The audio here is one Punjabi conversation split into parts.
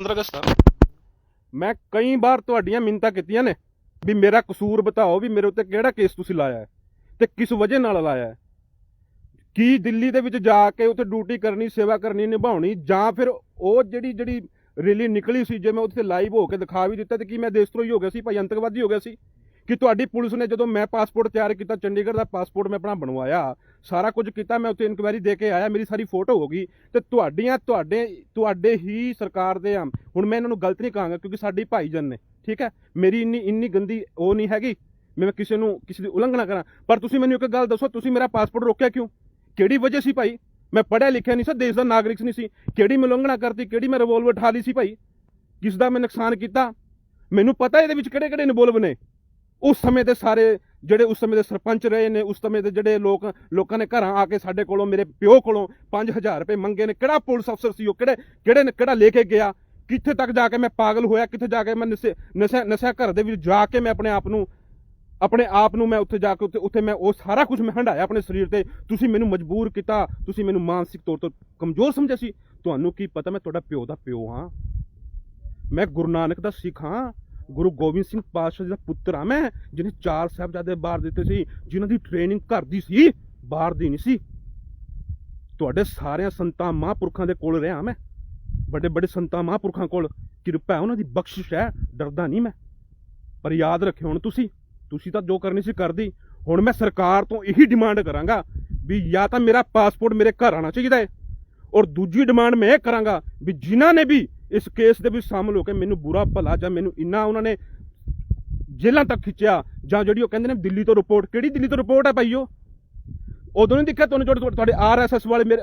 15 ਅਗਸਤ ਆ। ਮੈਂ ਕਈ ਵਾਰ ਤੁਹਾਡੀਆਂ ਮਿੰਨਤਾਂ ਕੀਤੀਆਂ ਨੇ ਵੀ ਮੇਰਾ ਕਸੂਰ ਬਤਾਓ ਵੀ ਮੇਰੇ ਉੱਤੇ ਕਿਹੜਾ ਕੇਸ ਤੁਸੀਂ ਲਾਇਆ ਹੈ ਤੇ ਕਿਸ ਵਜ੍ਹਾ ਨਾਲ ਲਾਇਆ ਕੀ ਦਿੱਲੀ ਦੇ ਵਿੱਚ ਜਾ ਕੇ ਉੱਥੇ ਡਿਊਟੀ ਕਰਨੀ, ਸੇਵਾ ਕਰਨੀ, ਨਿਭਾਉਣੀ ਜਾਂ ਫਿਰ ਉਹ ਜਿਹੜੀ ਜਿਹੜੀ ਰੈਲੀ ਨਿਕਲੀ ਸੀ ਜੇ ਮੈਂ ਉੱਥੇ ਲਾਈਵ ਹੋ ਕੇ ਦਿਖਾ ਵੀ ਦਿੱਤਾ ਤੇ ਕੀ ਮੈਂ ਦੇਸ਼ਧਰੋਹੀ ਹੋ ਗਿਆ ਸੀ, ਭਾਈ ਅੰਤਰਵਾਦੀ ਹੋ ਗਿਆ ਸੀ? ਕਿ ਤੁਹਾਡੀ ਪੁਲਿਸ ਨੇ ਜਦੋਂ ਮੈਂ ਪਾਸਪੋਰਟ ਤਿਆਰ ਕੀਤਾ, ਚੰਡੀਗੜ੍ਹ ਦਾ ਪਾਸਪੋਰਟ ਮੈਂ ਆਪਣਾ ਬਣਵਾਇਆ ਸਾਰਾ ਕੁਝ ਕੀਤਾ, ਮੈਂ ਉੱਥੇ ਇਨਕੁਆਇਰੀ ਦੇ ਕੇ ਆਇਆ, ਮੇਰੀ ਸਾਰੀ ਫੋਟੋ ਹੋ ਗਈ ਤੇ ਤੁਹਾਡੀਆਂ, ਤੁਹਾਡੇ ਤੁਹਾਡੇ ਹੀ ਸਰਕਾਰ ਦੇ ਆ ਹੁਣ ਮੈਂ ਇਹਨਾਂ ਨੂੰ ਗਲਤ ਨਹੀਂ ਕਹਾਂਗਾ ਕਿਉਂਕਿ ਸਾਡੀ ਭਾਈਜਨ ਨੇ, ਠੀਕ ਹੈ? ਮੇਰੀ ਇੰਨੀ ਇੰਨੀ ਗੰਦੀ ਉਹ ਨਹੀਂ ਹੈਗੀ, ਮੈਂ ਕਿਸੇ ਨੂੰ, ਕਿਸੇ ਦੀ ਉਲੰਘਣਾ ਕਰਾਂ। ਪਰ ਤੁਸੀਂ ਮੈਨੂੰ ਇੱਕ ਗੱਲ ਦੱਸੋ, ਤੁਸੀਂ ਮੇਰਾ ਪਾਸਪੋਰਟ ਰੋਕਿਆ ਕਿਉਂ? ਕਿਹੜੀ ਵਜ੍ਹਾ ਸੀ ਭਾਈ? ਮੈਂ ਪੜ੍ਹਿਆ ਲਿਖਿਆ ਨਹੀਂ ਸੀ, ਦੇਸ਼ ਦਾ ਨਾਗਰਿਕ ਨਹੀਂ ਸੀ। ਕਿਹੜੀ ਮੈਂ ਉਲੰਘਣਾ ਕਰਤੀ, ਕਿਹੜੀ ਮੈਂ ਰਿਵੋਲਵਰ ਠਾ ਲਈ ਸੀ ਭਾਈ? ਕਿਸ ਦਾ ਮੈਂ ਨੁਕਸਾਨ ਕੀਤਾ? ਮੈਨੂੰ ਪਤਾ ਇਹਦੇ ਵਿੱਚ ਕਿਹੜੇ ਕਿਹੜੇ ਇਨਵੋਲਵ ਨੇ? ਉਸ ਸਮੇਂ ਦੇ ਸਾਰੇ ਜਿਹੜੇ ਉਸ ਸਮੇਂ ਦੇ ਸਰਪੰਚ ਰਹੇ ਨੇ, ਉਸ ਸਮੇਂ ਦੇ ਜਿਹੜੇ ਲੋਕ, ਲੋਕਾਂ ਨੇ ਘਰਾਂ ਆ ਕੇ ਸਾਡੇ ਕੋਲੋਂ, ਮੇਰੇ ਪਿਓ ਕੋਲੋਂ 5000 ਰੁਪਏ ਮੰਗੇ ਨੇ। ਕਿਹੜਾ ਪੁਲਿਸ ਅਫਸਰ ਸੀ ਉਹ? ਕਿਹੜੇ ਕਿਹੜੇ ਨੇ, ਕਿਹੜਾ ਲੈ ਕੇ ਗਿਆ? ਕਿੱਥੇ ਤੱਕ ਜਾ ਕੇ ਮੈਂ ਪਾਗਲ ਹੋਇਆ? ਕਿੱਥੇ ਜਾ ਕੇ ਮੈਂ ਨਸ਼ੇ, ਨਸ਼ਾ ਨਸ਼ਾ ਘਰ ਦੇ ਵਿੱਚ ਜਾ ਕੇ ਮੈਂ ਆਪਣੇ ਆਪ ਨੂੰ, ਆਪਣੇ ਆਪ ਨੂੰ ਮੈਂ ਉੱਥੇ ਜਾ ਕੇ ਉੱਥੇ ਉੱਥੇ ਮੈਂ ਉਹ ਸਾਰਾ ਕੁਝ ਮੈਂ ਹੰਡਾਇਆ ਆਪਣੇ ਸਰੀਰ ਤੇ। ਤੁਸੀਂ ਮੈਨੂੰ ਮਜਬੂਰ ਕੀਤਾ। ਤੁਸੀਂ ਮੈਨੂੰ ਮਾਨਸਿਕ ਤੌਰ ਤੇ ਕਮਜ਼ੋਰ ਸਮਝਿਆ ਸੀ। ਤੁਹਾਨੂੰ ਕੀ ਪਤਾ ਮੈਂ ਤੁਹਾਡਾ ਪਿਓ ਦਾ ਪਿਓ ਹਾਂ? ਮੈਂ ਗੁਰੂ ਨਾਨਕ ਦਾ ਸਿੱਖ ਹਾਂ। ਗੁਰੂ ਗੋਬਿੰਦ ਸਿੰਘ ਪਾਤਸ਼ਾਹ ਜੀ ਦਾ ਪੁੱਤਰ ਆ ਮੈਂ, ਜਿਹਨੇ ਚਾਰ ਸਾਹਿਬਜ਼ਾਦੇ ਬਾਹਰ ਦਿੱਤੇ ਸੀ, ਜਿਨ੍ਹਾਂ ਦੀ ਟ੍ਰੇਨਿੰਗ ਘਰ ਦੀ ਸੀ, ਬਾਹਰ ਦੀ ਨਹੀਂ ਸੀ। ਤੁਹਾਡੇ ਸਾਰਿਆਂ ਸੰਤਾਂ ਮਹਾਂਪੁਰਖਾਂ ਦੇ ਕੋਲ ਰਿਹਾ ਮੈਂ। ਵੱਡੇ ਵੱਡੇ ਸੰਤਾਂ ਮਹਾਂਪੁਰਖਾਂ ਕੋਲ, ਕਿਰਪਾ ਉਹਨਾਂ ਦੀ, ਬਖਸ਼ਿਸ਼ ਹੈ, ਡਰਦਾ ਨਹੀਂ ਮੈਂ। ਪਰ ਯਾਦ ਰੱਖਿਓ ਹੁਣ ਤੁਸੀਂ ਤੁਸੀਂ ਤਾਂ ਜੋ ਕਰਨੀ ਸੀ ਕਰਦੀ। ਹੁਣ ਮੈਂ ਸਰਕਾਰ ਤੋਂ ਇਹੀ ਡਿਮਾਂਡ ਕਰਾਂਗਾ ਵੀ ਜਾਂ ਤਾਂ ਮੇਰਾ ਪਾਸਪੋਰਟ ਮੇਰੇ ਘਰ ਆਣਾ ਚਾਹੀਦਾ ਹੈ, ਔਰ ਦੂਜੀ ਡਿਮਾਂਡ ਮੈਂ ਇਹ ਕਰਾਂਗਾ ਵੀ ਜਿਨ੍ਹਾਂ ਨੇ ਵੀ ਇਸ ਕੇਸ ਦੇ ਵਿੱਚ ਸ਼ਾਮਲ ਹੋ ਕੇ ਮੈਨੂੰ ਬੁਰਾ ਭਲਾ ਜਾਂ ਮੈਨੂੰ ਇੰਨਾ ਉਹਨਾਂ ਨੇ ਜੇਲ੍ਹਾਂ ਤੱਕ ਖਿੱਚਿਆ ਜਾਂ ਜਿਹੜੀ ਉਹ ਕਹਿੰਦੇ ਨੇ ਦਿੱਲੀ ਤੋਂ ਰਿਪੋਰਟ, ਕਿਹੜੀ ਦਿੱਲੀ ਤੋਂ ਰਿਪੋਰਟ ਹੈ ਭਾਈਓ ਉਦੋਂ ਨਹੀਂ ਦੇਖਿਆ ਤੁਹਾਨੂੰ ਜਿਹੜੇ ਤੁਹਾਡੇ ਆਰਐਸਐਸ ਵਾਲੇ ਮੇਰੇ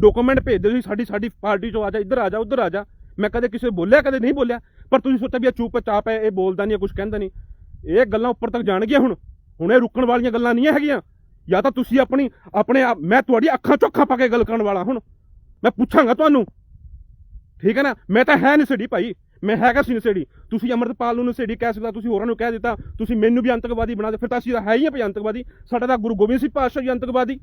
ਡਾਕੂਮੈਂਟ ਭੇਜਦੇ ਸੀ, ਸਾਡੀ ਸਾਡੀ ਪਾਰਟੀ ਚੋਂ ਆ ਜਾ, ਇੱਧਰ ਆ ਜਾ, ਉੱਧਰ ਆ ਜਾ। ਮੈਂ ਕਦੇ ਕਿਸੇ ਬੋਲਿਆ, ਕਦੇ ਨਹੀਂ ਬੋਲਿਆ, ਪਰ ਤੁਸੀਂ ਸੋਚਿਆ ਵੀ ਇਹ ਚੁੱਪ, ਚਾਪ ਹੈ, ਇਹ ਬੋਲਦਾ ਨਹੀਂ ਕੁਝ ਕਹਿੰਦਾ ਨਹੀਂ। ਇਹ ਗੱਲਾਂ ਉੱਪਰ ਤੱਕ ਜਾਣਗੀਆਂ ਹੁਣ। ਹੁਣ ਇਹ ਰੁਕਣ ਵਾਲੀਆਂ ਗੱਲਾਂ ਨਹੀਂ ਹੈਗੀਆਂ। ਜਾਂ ਤਾਂ ਤੁਸੀਂ ਆਪਣੀ, ਆਪਣੇ ਮੈਂ ਤੁਹਾਡੀ ਅੱਖਾਂ ਚੋਖਾਂ ਪਾ ਕੇ ਗੱਲ ਕਰਨ ਵਾਲਾ ਹੁਣ। ਮੈਂ ਪੁੱਛਾਂਗਾ ਤੁਹਾਨੂੰ। ਠੀਕ ਹੈ ਨਾ? ਮੈਂ ਤਾਂ ਹੈ ਨਸੇੜੀ ਭਾਈ। ਮੈਂ ਹੈਗਾ ਸੀ ਨਸੇੜੀ ਤੁਸੀਂ ਅਮਰਤਪਾਲ ਨੂੰ ਨਸੇੜੀ ਕਹਿ ਸਕਦਾ, ਤੁਸੀਂ ਹੋਰਾਂ ਨੂੰ ਕਹਿ ਦਿੱਤਾ। ਤੁਸੀਂ ਮੈਨੂੰ ਵੀ ਅੰਤਕਵਾਦੀ ਬਣਾ ਦੇ ਫਿਰ ਤਾਂ ਅਸੀਂ ਤਾਂ ਹੈ ਹੀ ਆ ਭਾਈ ਅੰਤਕਵਾਦੀ ਸਾਡਾ ਤਾਂ ਗੁਰੂ ਗੋਬਿੰਦ ਸਿੰਘ ਪਾਤਸ਼ਾਹ ਜੀ ਅੰਤਕਵਾਦੀ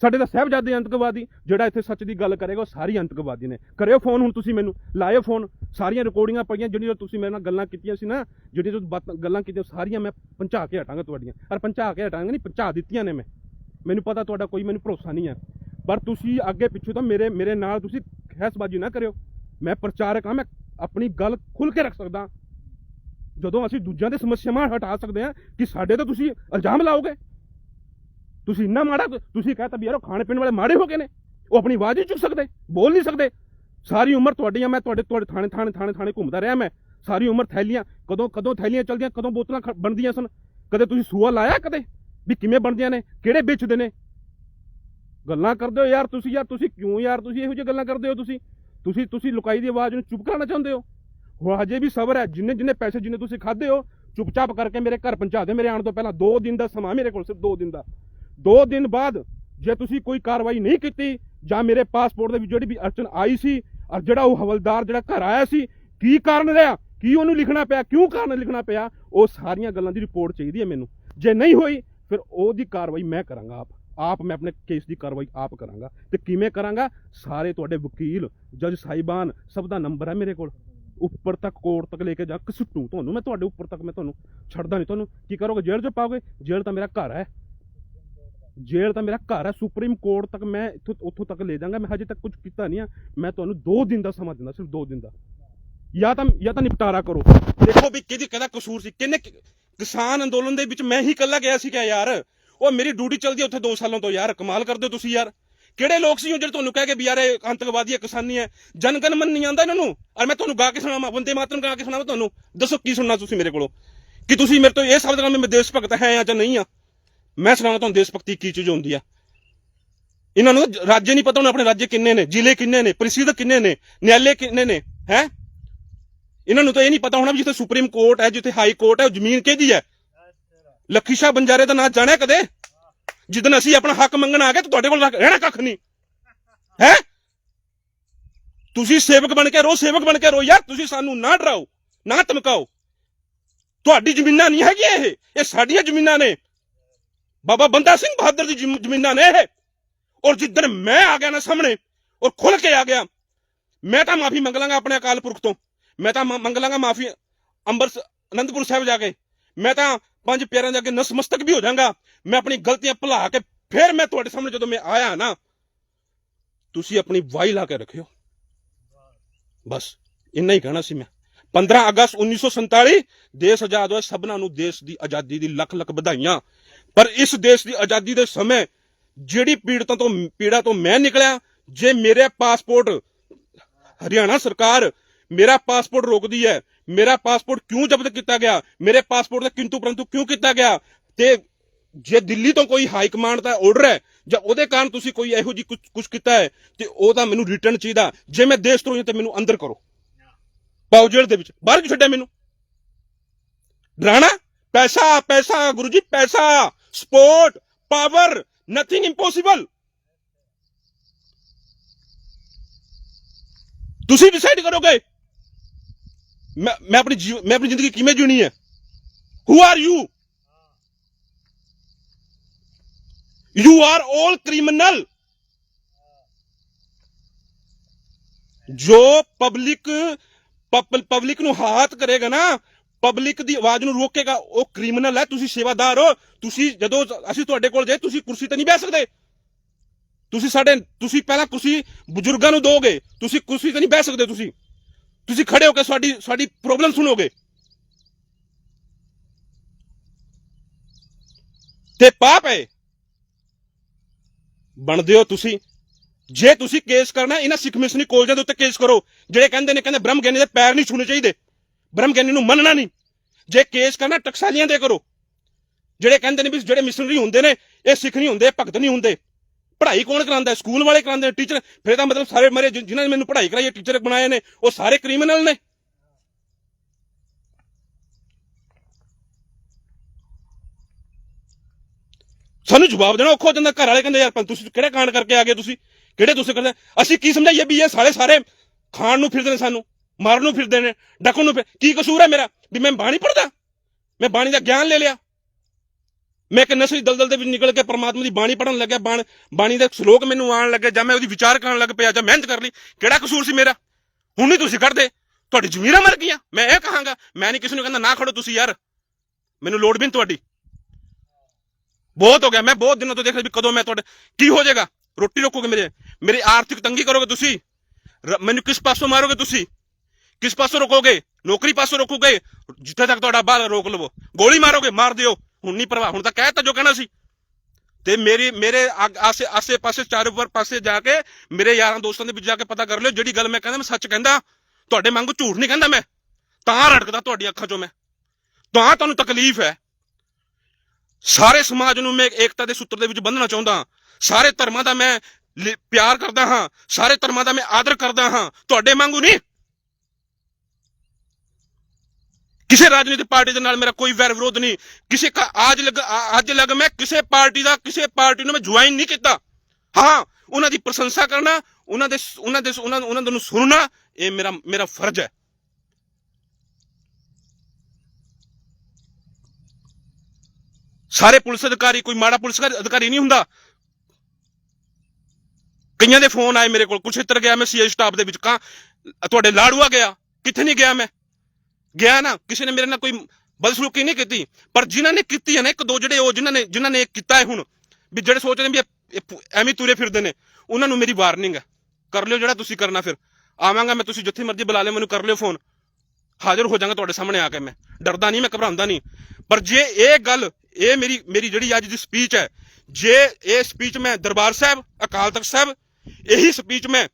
ਸਾਡੇ ਤਾਂ ਸਾਹਿਬਜ਼ਾਦੇ ਅੰਤਕਵਾਦੀ ਜਿਹੜਾ ਇੱਥੇ ਸੱਚ ਦੀ ਗੱਲ ਕਰੇਗਾ, ਉਹ ਸਾਰੀ ਅੰਤਕਵਾਦੀ ਨੇ। ਕਰਿਓ ਫੋਨ ਹੁਣ ਤੁਸੀਂ ਮੈਨੂੰ। ਲਾਇਓ ਫੋਨ। ਸਾਰੀਆਂ ਰਿਕਾਰਡਿੰਗਾਂ ਪਈਆਂ, ਜਿਹੜੀਆਂ ਤੁਸੀਂ ਮੇਰੇ ਨਾਲ ਗੱਲਾਂ ਕੀਤੀਆਂ ਸੀ ਨਾ, ਜਿਹੜੀਆਂ ਤੁਸੀਂ ਬਾਤ- ਗੱਲਾਂ ਕੀਤੀਆਂ ਸਾਰੀਆਂ ਮੈਂ ਪਹੁੰਚਾ ਕੇ ਹਟਾਂਗਾ ਤੁਹਾਡੀਆਂ। ਪਰ ਪਹੁੰਚਾ ਕੇ ਹਟਾਂਗਾ ਨਹੀਂ, ਪਹੁੰਚਾ ਦਿੱਤੀਆਂ ਨੇ ਮੈਂ। ਮੈਨੂੰ ਪਤਾ ਤੁਹਾਡਾ ਕੋਈ ਮੈਨੂੰ ਭਰੋਸਾ ਨਹੀਂ ਹੈ। ਪਰ ਤੁਸੀਂ ਅੱਗੇ ਪਿੱਛੋਂ ਤਾਂ ਮੇਰੇ ਮੇਰੇ ਨਾਲ ਤੁਸੀਂ ਖੈਸਬਾਜ਼ੀ ਨਾ ਕਰਿਓ। ਮੈਂ ਪ੍ਰਚਾਰਕ ਹਾਂ, ਮੈਂ ਆਪਣੀ ਗੱਲ ਖੁੱਲ ਕੇ ਰੱਖ ਸਕਦਾ ਜਦੋਂ ਅਸੀਂ ਦੂਜਿਆਂ ਦੇ ਸਮੱਸਿਆਵਾਂ ਹਟਾ ਸਕਦੇ ਹਾਂ ਕਿ ਸਾਡੇ ਤੋਂ ਤੁਸੀਂ ਇਲਜ਼ਾਮ ਲਾਓਗੇ? ਤੁਸੀਂ ਇੰਨਾ ਮਾੜਾ ਤੁਸੀਂ ਕਹਤਾ ਵੀ ਯਾਰ ਉਹ ਖਾਣ ਪੀਣ ਵਾਲੇ ਮਾੜੇ ਹੋ ਗਏ ਨੇ। ਉਹ ਆਪਣੀ ਆਵਾਜ਼ ਨਹੀਂ ਚੁੱਕ ਸਕਦੇ, ਬੋਲ ਨਹੀਂ ਸਕਦੇ। ਸਾਰੀ ਉਮਰ ਤੁਹਾਡੀਆਂ ਮੈਂ ਤੁਹਾਡੇ ਤੁਹਾਡੇ ਥਾਣੇ ਥਾਣੇ ਥਾਣੇ ਥਾਣੇ ਘੁੰਮਦਾ ਰਿਹਾ ਮੈਂ। ਸਾਰੀ ਉਮਰ ਥੈਲੀਆਂ, ਕਦੋਂ ਕਦੋਂ ਥੈਲੀਆਂ ਚਲਦੀਆਂ, ਕਦੋਂ ਬੋਤਲਾਂ ਖ- ਬਣਦੀਆਂ ਸਨ? ਕਦੇ ਤੁਸੀਂ ਸੂਆ ਲਾਇਆ ਕਦੇ? ਵੀ ਕਿਵੇਂ ਬਣਦੀਆਂ ਨੇ? ਕਿਹੜੇ ਵੇਚਦੇ ਨੇ? ਗੱਲਾਂ ਕਰਦੇ ਹੋ ਯਾਰ ਤੁਸੀਂ ਯਾਰ ਤੁਸੀਂ ਕਿਉਂ ਯਾਰ ਤੁਸੀਂ ਇਹੋ ਜਿਹੀ ਗੱਲਾਂ ਕਰਦੇ ਹੋ ਤੁਸੀਂ? ਤੁਸੀਂ ਤੁਸੀਂ ਲੁਕਾਈ ਦੀ ਆਵਾਜ਼ ਨੂੰ ਚੁੱਪ ਕਰਾਉਣਾ ਚਾਹੁੰਦੇ ਹੋ? ਹੁਣ ਹਜੇ ਵੀ ਸਬਰ ਹੈ, ਜਿੰਨੇ ਜਿੰਨੇ ਪੈਸੇ ਜਿੰਨੇ ਤੁਸੀਂ ਖਾਦੇ ਹੋ, ਚੁੱਪਚਾਪ ਕਰਕੇ ਮੇਰੇ ਘਰ ਪਹੁੰਚਾ ਦਿਓ, ਮੇਰੇ ਆਉਣ ਤੋਂ ਪਹਿਲਾਂ 2 ਦਿਨ ਦਾ ਸਮਾਂ ਮੇਰੇ ਕੋਲ ਸਿਰਫ 2 ਦਿਨ ਦਾ। 2 ਦਿਨ ਬਾਅਦ ਜੇ ਤੁਸੀਂ ਕੋਈ ਕਾਰਵਾਈ ਨਹੀਂ ਕੀਤੀ, ਜਾਂ ਮੇਰੇ ਪਾਸਪੋਰਟ ਦੇ ਵਿੱਚ ਜਿਹੜੀ ਵੀ ਅੜਚਨ ਆਈ ਸੀ, ਔਰ ਜਿਹੜਾ ਉਹ ਹਵਲਦਾਰ ਜਿਹੜਾ ਘਰ ਆਇਆ ਸੀ, ਕੀ ਕਾਰਨ ਰਿਹਾ? ਕੀ ਉਹਨੂੰ ਲਿਖਣਾ ਪਿਆ? ਕਿਉਂ ਕਾਰਨ ਲਿਖਣਾ ਪਿਆ? ਉਹ ਸਾਰੀਆਂ ਗੱਲਾਂ ਦੀ ਰਿਪੋਰਟ ਚਾਹੀਦੀ ਹੈ ਮੈਨੂੰ। ਜੇ ਨਹੀਂ ਹੋਈ, ਫਿਰ ਉਹਦੀ ਕਾਰਵਾਈ ਮੈਂ ਕਰਾਂਗਾ ਆਪ। ਆਪ ਮੈਂ ਆਪਣੇ ਕੇਸ ਦੀ ਕਾਰਵਾਈ ਆਪ ਕਰਾਂਗਾ ਤੇ ਕਿਵੇਂ ਕਰਾਂਗਾ? ਸਾਰੇ ਤੁਹਾਡੇ ਵਕੀਲ, ਜੱਜ ਸਾਹਿਬਾਨ, ਸਭ ਦਾ ਨੰਬਰ ਹੈ ਮੇਰੇ ਕੋਲ। ਉੱਪਰ ਤੱਕ ਕੋਰਟ ਤੱਕ ਲੈ ਕੇ ਜਾ ਕੇ ਤੁਹਾਨੂੰ ਮੈਂ ਤੁਹਾਡੇ ਉੱਪਰ ਤੱਕ ਮੈਂ ਤੁਹਾਨੂੰ ਛੱਡਦਾ ਨਹੀਂ ਤੁਹਾਨੂੰ। ਕੀ ਕਰੋਗੇ? ਜੇਲ੍ਹ 'ਚ ਪਾਓਗੇ? ਜੇਲ੍ਹ ਤਾਂ ਮੇਰਾ ਘਰ ਹੈ। ਜੇਲ੍ਹ ਤਾਂ ਮੇਰਾ ਘਰ ਹੈ। ਸੁਪਰੀਮ ਕੋਰਟ ਤੱਕ ਮੈਂ ਇੱਥੋਂ, ਉੱਥੋਂ ਤੱਕ ਲੈ ਜਾਵਾਂਗਾ। ਮੈਂ ਹਜੇ ਤੱਕ ਕੁਝ ਕੀਤਾ ਨਹੀਂ ਆ। ਮੈਂ ਤੁਹਾਨੂੰ 2 ਦਿਨ ਦਾ ਸਮਾਂ ਦਿੰਦਾ, ਸਿਰਫ 2 ਦਿਨ ਦਾ। ਜਾਂ ਤਾਂ ਜਾਂ ਤਾਂ ਨਿਪਟਾਰਾ ਕਰੋ। ਦੇਖੋ ਵੀ ਕਿਹਦੀ ਕਿਹਦਾ ਕਸੂਰ ਸੀ। ਕਿੰਨੇ ਕਿਸਾਨ ਅੰਦੋਲਨ ਦੇ ਵਿੱਚ ਮੈਂ ਹੀ ਇਕੱਲਾ ਗਿਆ ਸੀ ਕਿ ਯਾਰ? ਉਹ ਮੇਰੀ ਡਿਊਟੀ ਚੱਲਦੀ ਉੱਥੇ 2 ਸਾਲਾਂ ਤੋਂ ਯਾਰ ਕਮਾਲ ਕਰਦੇ ਹੋ ਤੁਸੀਂ ਯਾਰ। ਕਿਹੜੇ ਲੋਕ ਸੀ ਉਹ ਜਿਹੜੇ ਤੁਹਾਨੂੰ ਕਹਿ ਕੇ ਵੀ ਯਾਰ ਇਹ ਅੰਤਕਵਾਦੀ ਹੈ ਕਿਸਾਨੀ ਹੈ? ਜਨਗਨ ਮਨ ਨਹੀਂ ਆਉਂਦਾ ਇਹਨਾਂ ਨੂੰ। ਔਰ ਮੈਂ ਤੁਹਾਨੂੰ ਗਾ ਕੇ ਸੁਣਾਵਾਂ ਬੰਦੇ ਮਾਤਰਮ ਗਾ ਕੇ ਸੁਣਾਵਾਂ ਤੁਹਾਨੂੰ। ਦੱਸੋ ਕੀ ਸੁਣਨਾ ਤੁਸੀਂ ਮੇਰੇ ਕੋਲੋਂ? ਕਿ ਤੁਸੀਂ ਮੇਰੇ ਤੋਂ ਇਹ ਸ਼ਬਦ ਕਹਾਂ ਮੈਂ ਦੇਸ਼ ਭਗਤ ਹੈ ਜਾਂ ਨਹੀਂ ਆ? ਮੈਂ ਸੁਣਾਵਾਂ ਤੁਹਾਨੂੰ ਦੇਸ਼ ਭਗਤੀ ਕੀ ਚੀਜ਼ ਹੁੰਦੀ ਆ। ਇਹਨਾਂ ਨੂੰ ਰਾਜੇ ਨਹੀਂ ਪਤਾ ਹੁਣ ਆਪਣੇ ਰਾਜੇ ਕਿੰਨੇ ਨੇ ਜ਼ਿਲ੍ਹੇ ਕਿੰਨੇ ਨੇ ਪ੍ਰੀਸ਼ਦ ਕਿੰਨੇ ਨੇ ਨਿਆਲੇ ਕਿੰਨੇ ਨੇ ਹੈ? ਇਹਨਾਂ ਨੂੰ ਤਾਂ ਇਹ ਨਹੀਂ ਪਤਾ ਹੋਣਾ ਵੀ ਜਿੱਥੇ ਸੁਪਰੀਮ ਕੋਰਟ ਹੈ ਜਿੱਥੇ ਹਾਈ ਕੋਰਟ ਹੈ ਉਹ ਜ਼ਮੀਨ ਕਿਹਦੀ ਹੈ? ਲੱਖੀ ਸ਼ਾਹ ਬੰਜਾਰੇ ਦਾ ਨਾਂ ਜਾਣਿਆ ਕਦੇ? ਜਿੱਦਨ ਅਸੀਂ ਆਪਣਾ ਹੱਕ ਮੰਗਣ ਆ ਗਏ ਤਾਂ ਤੁਹਾਡੇ ਕੋਲ ਰਹਿਣਾ ਕੱਖ ਨਹੀਂ। ਹੈ? ਤੁਸੀਂ ਸੇਵਕ ਬਣ ਕੇ ਰੋ, ਸੇਵਕ ਬਣ ਕੇ ਰੋ। ਯਾਰ, ਤੁਸੀਂ ਸਾਨੂੰ ਨਾ ਡਰਾਓ, ਨਾ ਧਮਕਾਓ। ਤੁਹਾਡੀ ਜ਼ਮੀਨਾਂ ਨਹੀਂ ਹੈਗੀਆਂ ਇਹ। ਇਹ ਸਾਡੀਆਂ ਜ਼ਮੀਨਾਂ ਨੇ। ਬਾਬਾ ਬੰਦਾ ਸਿੰਘ ਬਹਾਦਰ ਦੀ ਜ਼ਮੀਨਾਂ ਨੇ ਇਹ। ਔਰ ਜਿੱਦਣ ਮੈਂ ਆ ਗਿਆ ਨਾ ਸਾਹਮਣੇ ਔਰ ਖੁੱਲ ਕੇ ਆ ਗਿਆ, ਮੈਂ ਤਾਂ ਮਾਫੀ ਮੰਗ ਲਾਂਗਾ ਆਪਣੇ ਅਕਾਲ ਪੁਰਖ ਤੋਂ। ਮੈਂ ਤਾਂ ਮੰਗ ਲਾਂਗਾ ਮਾਫੀ ਅੰਬਰ ਅਨੰਦਪੁਰ ਸਾਹਿਬ ਜਾ ਕੇ। ਮੈਂ ਤਾਂ ਪੰਜ ਪਿਆਰਿਆਂ ਦੇ ਅੱਗੇ ਨਸਮਸਤਕ ਵੀ ਹੋ ਜਾਵਾਂਗਾ ਮੈਂ ਆਪਣੀ ਗਲਤੀਆਂ ਭੁਲਾ ਕੇ ਫਿਰ ਮੈਂ ਤੁਹਾਡੇ ਸਾਹਮਣੇ ਜਦੋਂ ਮੈਂ ਆਇਆ ਨਾ, ਤੁਸੀਂ ਆਪਣੀ ਵਾਈ ਲਾ ਕੇ ਰੱਖਿਓ। ਬਸ, ਇੰਨਾ ਹੀ ਕਹਿਣਾ ਸੀ ਮੈਂ। 15 ਅਗਸਤ 1947 ਦੇਸ਼ ਆਜ਼ਾਦ ਹੋਇਆ ਸਭਨਾਂ ਨੂੰ ਦੇਸ਼ ਦੀ ਆਜ਼ਾਦੀ ਦੀ ਲੱਖ ਲੱਖ ਵਧਾਈਆਂ। ਪਰ ਇਸ ਦੇਸ਼ ਦੀ ਆਜ਼ਾਦੀ ਦੇ ਸਮੇਂ ਜਿਹੜੀ ਪੀੜਤਾਂ ਤੋਂ, ਪੀੜਾ ਤੋਂ ਮੈਂ ਨਿਕਲਿਆ, ਜੇ ਮੇਰੇ ਪਾਸਪੋਰਟ, ਹਰਿਆਣਾ ਸਰਕਾਰ ਮੇਰਾ ਪਾਸਪੋਰਟ ਰੋਕਦੀ ਹੈ ਮੇਰਾ ਪਾਸਪੋਰਟ ਕਿਉਂ ਜ਼ਬਤ ਕੀਤਾ ਗਿਆ? ਮੇਰੇ ਪਾਸਪੋਰਟ ਦਾ ਕਿੰਤੂ ਪਰੰਤੂ ਕਿਉਂ ਕੀਤਾ ਗਿਆ? ਤੇ ਜੇ ਦਿੱਲੀ ਤੋਂ ਕੋਈ ਹਾਈ ਕਮਾਂਡ ਦਾ ਆਰਡਰ ਹੈ, ਜਾਂ ਉਹਦੇ ਕਾਰਨ ਤੁਸੀਂ ਕੋਈ ਇਹੋ ਜੀ ਕੁਝ ਕੁਝ ਕੀਤਾ ਹੈ, ਤੇ ਉਹਦਾ ਮੈਨੂੰ ਰਿਟਰਨ ਚਾਹੀਦਾ। ਜੇ ਮੈਂ ਦੇਸ਼ ਤੋਂ ਤੇ ਮੈਨੂੰ ਅੰਦਰ ਕਰੋ। ਪਾਓ ਜੇਲ੍ਹ ਦੇ ਵਿੱਚ। ਬਾਹਰ ਕਿਉਂ ਛੱਡਿਆ ਮੈਨੂੰ? ਡਰਾਣਾ? ਪੈਸਾ ਪੈਸਾ ਗੁਰੂ ਜੀ ਪੈਸਾ। ਸਪੋਰਟ ਪਾਵਰ ਨਥਿੰਗ ਇੰਪੋਸੀਬਲ ਤੁਸੀਂ ਡਿਸਾਈਡ ਕਰੋਗੇ। ਮੈਂ ਮੈਂ ਆਪਣੀ ਜੀਵ- ਮੈਂ ਆਪਣੀ ਜ਼ਿੰਦਗੀ ਕਿਵੇਂ ਜੀਣੀ ਹੈ? Who are you you are all criminal ਜੋ ਪਬਲਿਕ ਪਬਲਿਕ ਨੂੰ ਹਾਤ ਕਰੇਗਾ ਨਾ ਪਬਲਿਕ ਦੀ ਆਵਾਜ਼ ਨੂੰ ਰੋਕੇਗਾ, ਉਹ ਕ੍ਰਿਮੀਨਲ ਹੈ, ਤੁਸੀਂ ਸੇਵਾਦਾਰ ਹੋ, ਤੁਸੀਂ ਜਦੋਂ ਅਸੀਂ ਤੁਹਾਡੇ ਕੋਲ ਜਾਏ ਤੁਸੀਂ ਕੁਰਸੀ ਤੇ ਨਹੀਂ ਬਹਿ ਸਕਦੇ। ਤੁਸੀਂ ਸਾਡੇ, ਤੁਸੀਂ ਪਹਿਲਾਂ ਕੁਰਸੀ ਬਜ਼ੁਰਗਾਂ ਨੂੰ ਦੋਗੇ, ਤੁਸੀਂ ਕੁਰਸੀ ਤੇ ਨਹੀਂ ਬਹਿ ਸਕਦੇ ਤੁਸੀਂ। ਤੁਸੀਂ ਖੜੇ ਹੋ ਕੇ ਸਾਡੀ ਸਾਡੀ ਪ੍ਰੋਬਲਮ ਸੁਣੋਗੇ। ਤੇ ਪਾਪ ਹੈ। ਬਣਦੇ ਹੋ ਤੁਸੀਂ। ਜੇ ਤੁਸੀਂ ਕੇਸ ਕਰਨਾ ਇਹਨਾਂ ਸਿੱਖ ਮਿਸ਼ਨਰੀ ਕਾਲਜਾਂ ਦੇ ਉੱਤੇ ਕੇਸ ਕਰੋ। ਜਿਹੜੇ ਕਹਿੰਦੇ ਨੇ, ਕਹਿੰਦੇ ਬ੍ਰਹਮ ਗਿਆਨੀ ਦੇ ਪੈਰ ਨਹੀਂ ਛੂਣੇ ਚਾਹੀਦੇ। ਬ੍ਰਹਮ ਗਿਆਨੀ ਨੂੰ ਮੰਨਣਾ ਨਹੀਂ। ਜੇ ਕੇਸ ਕਰਨਾ ਟਕਸਾਲੀਆਂ ਦੇ ਕਰੋ। ਜਿਹੜੇ ਕਹਿੰਦੇ ਨੇ ਵੀ ਜਿਹੜੇ ਮਿਸ਼ਨਰੀ ਹੁੰਦੇ ਨੇ, ਇਹ ਸਿੱਖ ਨਹੀਂ ਹੁੰਦੇ ਭਗਤ ਨਹੀਂ ਹੁੰਦੇ। ਪੜ੍ਹਾਈ ਕੌਣ ਕਰਾਉਂਦਾ ਸਕੂਲ ਵਾਲੇ ਕਰਾਉਂਦੇ ਨੇ ਟੀਚਰ ਫਿਰ ਤਾਂ ਮਤਲਬ ਸਾਰੇ ਮੇਰੇ ਜਿ- ਜਿਨ੍ਹਾਂ ਨੇ ਮੈਨੂੰ ਪੜ੍ਹਾਈ ਕਰਾਈ ਟੀਚਰ ਬਣਾਏ ਨੇ, ਉਹ ਸਾਰੇ ਕ੍ਰਿਮੀਨਲ ਨੇ। ਸਾਨੂੰ ਜਵਾਬ ਦੇਣਾ ਔਖਾ ਹੋ ਜਾਂਦਾ। ਘਰ ਵਾਲੇ ਕਹਿੰਦੇ, ਯਾਰ ਪਰ ਤੁਸੀਂ ਕਿਹੜਾ ਕਾਂਡ ਕਰਕੇ ਆ ਗਏ ਤੁਸੀਂ? ਕਿਹੜੇ ਤੁਸੀਂ ਕਰਦੇ? ਅਸੀਂ ਕੀ ਸਮਝਾਈਏ ਵੀ ਇਹ ਸਾਰੇ ਸਾਰੇ ਖਾਣ ਨੂੰ ਫਿਰਦੇ ਨੇ ਸਾਨੂੰ, ਮਾਰਨ ਨੂੰ ਫਿਰਦੇ ਨੇ, ਡਕਣ ਨੂੰ ਫਿਰ- ਕੀ ਕਸੂਰ ਹੈ ਮੇਰਾ? ਵੀ ਮੈਂ ਬਾਣੀ ਪੜਦਾ ਮੈਂ ਬਾਣੀ ਦਾ ਗਿਆਨ ਲੈ ਲਿਆ। ਮੈਂ ਇੱਕ ਨਸਲੀ ਦਲਦਲ ਦੇ ਵਿੱਚ ਨਿਕਲ ਕੇ ਪਰਮਾਤਮਾ ਦੀ ਬਾਣੀ ਪੜਨ ਲੱਗਿਆ, ਬਾਣੀ ਦੇ ਸ਼ਲੋਕ ਮੈਨੂੰ ਆਉਣ ਲੱਗੇ, ਜਾਂ ਮੈਂ ਉਹਦੀ ਵਿਚਾਰ ਕਰਨ ਲੱਗ ਪਿਆ, ਜਾਂ ਮਿਹਨਤ ਕਰ ਲਈ। ਕਿਹੜਾ ਕਸੂਰ ਸੀ ਮੇਰਾ? ਹੁਣ ਨਹੀਂ ਤੁਸੀਂ ਕਰਦੇ ਤੁਹਾਡੀ ਜ਼ਮੀਰਾਂ ਮਰ ਗਈਆਂ। ਮੈਂ ਇਹ ਕਹਾਂਗਾ, ਮੈਂ ਨਹੀਂ ਕਿਸੇ ਨੂੰ ਕਹਿੰਦਾ, ਨਾ ਖੜੋ ਤੁਸੀਂ ਯਾਰ। ਮੈਨੂੰ ਲੋੜ ਵੀ ਨਹੀਂ ਤੁਹਾਡੀ। ਬਹੁਤ ਹੋ ਗਿਆ। ਮੈਂ ਬਹੁਤ ਦਿਨਾਂ ਤੋਂ ਦੇਖ ਰਿਹਾ ਵੀ ਕਦੋਂ ਮੈਂ ਤੁਹਾਡੇ ਕੀ ਹੋ ਜਾਏਗਾ? ਰੋਟੀ ਰੋਕੋਗੇ ਮੇਰੇ? ਮੇਰੀ ਆਰਥਿਕ ਤੰਗੀ ਕਰੋਗੇ ਤੁਸੀਂ? ਮੈਨੂੰ ਕਿਸ ਪਾਸੋਂ ਮਾਰੋਗੇ ਤੁਸੀਂ? ਕਿਸ ਪਾਸੋਂ ਰੋਕੋਗੇ? ਨੌਕਰੀ ਪਾਸੋਂ ਰੋਕੋਗੇ? ਜਿੱਥੇ ਤੱਕ ਤੁਹਾਡਾ ਬਾਹਰ ਰੋਕ ਲਵੋ। ਗੋਲੀ ਮਾਰੋਗੇ? ਮਾਰ ਦਿਓ। ਹੁਣ ਨਹੀਂ ਪਰਵਾਹ ਹੁਣ ਤਾਂ ਕਹਿ ਤਾ ਜੋ ਕਹਿਣਾ ਸੀ। ਤੇ ਮੇਰੀ, ਮੇਰੇ ਆਗ- ਆਸੇ ਆਸੇ ਪਾਸੇ, ਚਾਰੇ ਉੱਪਰ ਪਾਸੇ ਜਾ ਕੇ ਮੇਰੇ ਯਾਰਾਂ ਦੋਸਤਾਂ ਦੇ ਵਿੱਚ ਜਾ ਕੇ ਪਤਾ ਕਰ ਲਿਓ, ਜਿਹੜੀ ਗੱਲ ਮੈਂ ਕਹਿੰਦਾ, ਮੈਂ ਸੱਚ ਕਹਿੰਦਾ, ਤੁਹਾਡੇ ਵਾਂਗੂ ਝੂਠ ਨਹੀਂ ਕਹਿੰਦਾ ਮੈਂ। ਤਾਂ ਰੜਕਦਾ ਤੁਹਾਡੀ ਅੱਖਾਂ 'ਚੋਂ ਮੈਂ। ਤਾਂ ਤੁਹਾਨੂੰ ਤਕਲੀਫ ਹੈ। ਸਾਰੇ ਸਮਾਜ ਨੂੰ ਮੈਂ ਏਕਤਾ ਦੇ ਸੂਤਰ ਦੇ ਵਿੱਚ ਬੰਨਣਾ ਚਾਹੁੰਦਾ ਹਾਂ। ਸਾਰੇ ਧਰਮਾਂ ਦਾ ਮੈਂ ਪਿਆਰ ਕਰਦਾ ਹਾਂ। ਸਾਰੇ ਧਰਮਾਂ ਦਾ ਮੈਂ ਆਦਰ ਕਰਦਾ ਹਾਂ। ਤੁਹਾਡੇ ਵਾਂਗੂ ਨਹੀਂ। ਕਿਸੇ ਰਾਜਨੀਤਿਕ ਪਾਰਟੀ ਦੇ ਨਾਲ ਮੇਰਾ ਕੋਈ ਵੈਰ ਵਿਰੋਧ ਨਹੀਂ। ਕਿਸੇ ਅੱਜ ਲੱਗ ਅੱਜ ਲੱਗ ਮੈਂ ਕਿਸੇ ਪਾਰਟੀ ਦਾ ਕਿਸੇ ਪਾਰਟੀ ਨੂੰ ਮੈਂ ਜੁਆਇਨ ਨਹੀਂ ਕੀਤਾ। ਹਾਂ, ਉਹਨਾਂ ਦੀ ਪ੍ਰਸ਼ੰਸਾ ਕਰਨਾ, ਉਹਨਾਂ ਦੇ ਉਹਨਾਂ ਦੇ ਉਹਨਾਂ ਉਹਨਾਂ ਨੂੰ ਸੁਣਨਾ, ਇਹ ਮੇਰਾ ਮੇਰਾ ਫਰਜ਼ ਹੈ। ਸਾਰੇ ਪੁਲਿਸ ਅਧਿਕਾਰੀ, ਕੋਈ ਮਾੜਾ ਪੁਲਿਸ ਅਧਿਕਾਰੀ ਨਹੀਂ ਹੁੰਦਾ। ਕਈਆਂ ਦੇ ਫੋਨ ਆਏ ਮੇਰੇ ਕੋਲ, ਕੁਛ ਕੁਛੇਤਰ ਗਿਆ, ਮੈਂ ਸੀਆਈ ਸਟਾਫ ਦੇ ਵਿੱਚ ਕਾਂ ਤੁਹਾਡੇ ਲਾੜੂਆ ਗਿਆ, ਕਿੱਥੇ ਨਹੀਂ ਗਿਆ ਮੈਂ? ਗਿਆ ਨਾ ਕਿਸੇ ਨੇ ਮੇਰੇ ਨਾਲ ਕੋਈ ਬਦਸਲੂਕੀ ਨਹੀਂ ਕੀਤੀ ਪਰ ਜਿਨ੍ਹਾਂ ਨੇ ਕੀਤੀ ਹੈ ਨਾ ਇੱਕ ਦੋ ਜਿਹੜੇ ਉਹ ਜਿਨ੍ਹਾਂ ਨੇ ਜਿਨ੍ਹਾਂ ਨੇ ਕੀਤਾ ਹੈ ਹੁਣ ਵੀ ਜਿਹੜੇ ਸੋਚਦੇ ਨੇ ਵੀ ਐਵੇਂ ਤੁਰੇ ਫਿਰਦੇ ਨੇ ਉਹਨਾਂ ਨੂੰ ਮੇਰੀ ਵਾਰਨਿੰਗ ਹੈ। ਕਰ ਲਿਓ ਜਿਹੜਾ ਤੁਸੀਂ ਕਰਨਾ ਫਿਰ। ਆਵਾਂਗਾ ਮੈਂ ਤੁਸੀਂ ਜਿੱਥੇ ਮਰਜ਼ੀ ਬੁਲਾ ਲਿਓ ਮੈਨੂੰ ਕਰ ਲਿਓ ਫੋਨ। ਹਾਜ਼ਰ ਹੋ ਜਾਵਾਂਗਾ ਤੁਹਾਡੇ ਸਾਹਮਣੇ ਆ ਕੇ ਮੈਂ। ਡਰਦਾ ਨਹੀਂ ਮੈਂ ਘਬਰਾਉਂਦਾ ਨਹੀਂ। ਪਰ ਜੇ ਇਹ ਗੱਲ ਇਹ ਮੇਰੀ ਮੇਰੀ ਜਿਹੜੀ ਅੱਜ ਦੀ ਸਪੀਚ ਹੈ ਜੇ ਇਹ ਸਪੀਚ ਮੈਂ ਦਰਬਾਰ ਸਾਹਿਬ ਅਕਾਲ ਤਖਤ ਸਾਹਿਬ ਇਹੀ ਸਪੀਚ ਮੈਂ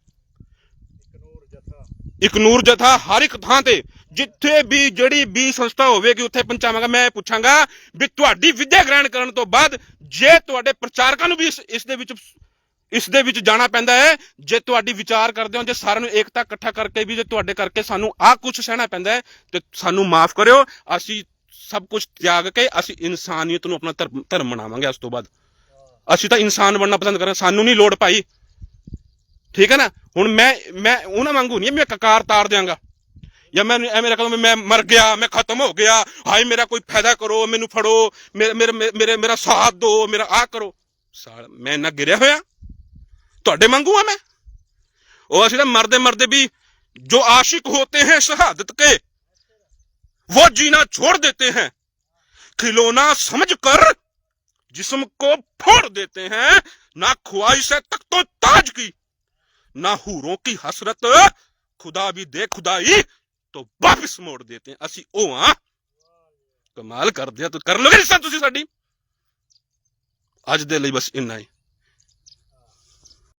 ਇੱਕ ਨੂਰ ਜਥਾ ਹਰ ਇੱਕ ਥਾਂ ਤੇ ਜਿੱਥੇ ਵੀ ਜਿਹੜੀ ਵੀ ਸੰਸਥਾ ਹੋਵੇਗੀ, ਉੱਥੇ ਪਹੁੰਚਾਵਾਂਗਾ। ਮੈਂ ਇਹ ਪੁੱਛਾਂਗਾ ਵੀ ਤੁਹਾਡੀ ਵਿਦਿਆ ਗ੍ਰਹਿਣ ਕਰਨ ਤੋਂ ਬਾਅਦ ਜੇ ਤੁਹਾਡੇ ਪ੍ਰਚਾਰਕਾਂ ਨੂੰ ਵੀ ਇਸ ਇਸ ਦੇ ਵਿੱਚ ਇਸ ਦੇ ਵਿੱਚ ਜਾਣਾ ਪੈਂਦਾ ਹੈ, ਜੇ ਤੁਹਾਡੀ ਵਿਚਾਰ ਕਰਦੇ ਹੋ, ਜੇ ਸਾਰਿਆਂ ਨੂੰ ਏਕਤਾ ਇਕੱਠਾ ਕਰਕੇ ਵੀ ਜੇ ਤੁਹਾਡੇ ਕਰਕੇ ਸਾਨੂੰ ਆਹ ਕੁਝ ਸਹਿਣਾ ਪੈਂਦਾ ਹੈ, ਤੇ ਸਾਨੂੰ ਮਾਫ ਕਰਿਓ। ਅਸੀਂ ਸਭ ਕੁਝ ਤਿਆਗ ਕੇ ਅਸੀਂ ਇਨਸਾਨੀਅਤ ਨੂੰ ਆਪਣਾ ਧਰਮ ਧਰਮ ਬਣਾਵਾਂਗੇ ਉਸ ਤੋਂ ਬਾਅਦ। ਅਸੀਂ ਤਾਂ ਇਨਸਾਨ ਬਣਨਾ ਪਸੰਦ ਕਰਾਂਗੇ। ਸਾਨੂੰ ਨਹੀਂ ਲੋੜ ਭਾਈ। ਠੀਕ ਹੈ ਨਾ? ਹੁਣ ਮੈਂ ਮੈਂ ਉਹਨਾਂ ਵਾਂਗੂ ਨਹੀਂ, ਮੈਂ ਕਕਾਰ ਤਾਰ ਦਿਆਂਗਾ। ਜਾਂ ਮੈਂ ਐਵੇਂ ਰੱਖਾਂ ਵੀ ਮੈਂ ਮਰ ਗਿਆ ਮੈਂ ਖਤਮ ਹੋ ਗਿਆ ਹਾਏ ਮੇਰਾ ਕੋਈ ਫਾਇਦਾ ਕਰੋ ਮੈਨੂੰ ਫੜੋ ਮੇਰੇ ਮੇਰੇ ਮੇਰੇ ਮੇਰਾ ਸਾਥ ਦਿਓ ਮੇਰਾ ਆ ਕਰੋ ਸਾਲ ਮੈਂ ਨਾ ਗਿਰਿਆ ਹੋਇਆ ਤੁਹਾਡੇ ਵਾਂਗੂ ਆ ਮੈਂ ਉਹ ਅਸੀਂ ਤਾਂ मरते मरते भी जो आशिक होते हैं शहादत के वो जीना छोड़ देते हैं खिलौना समझकर जिस्म को फोड़ देते हैं ना ख्वाहिश है तक तो ताज की ना हूरों की हसरत खुदा भी दे खुदाई ਤੋਂ ਵਾਪਸ ਮੋੜ ਦੇਤੇ ਅਸੀਂ ਉਹ ਆ। ਕਮਾਲ ਕਰਦੇ ਆ। ਤੂੰ ਕਰ ਲੋਗੇ ਤੁਸੀਂ ਸਾਡੀ। ਅੱਜ ਦੇ ਲਈ ਬਸ ਇੰਨਾ ਹੀ।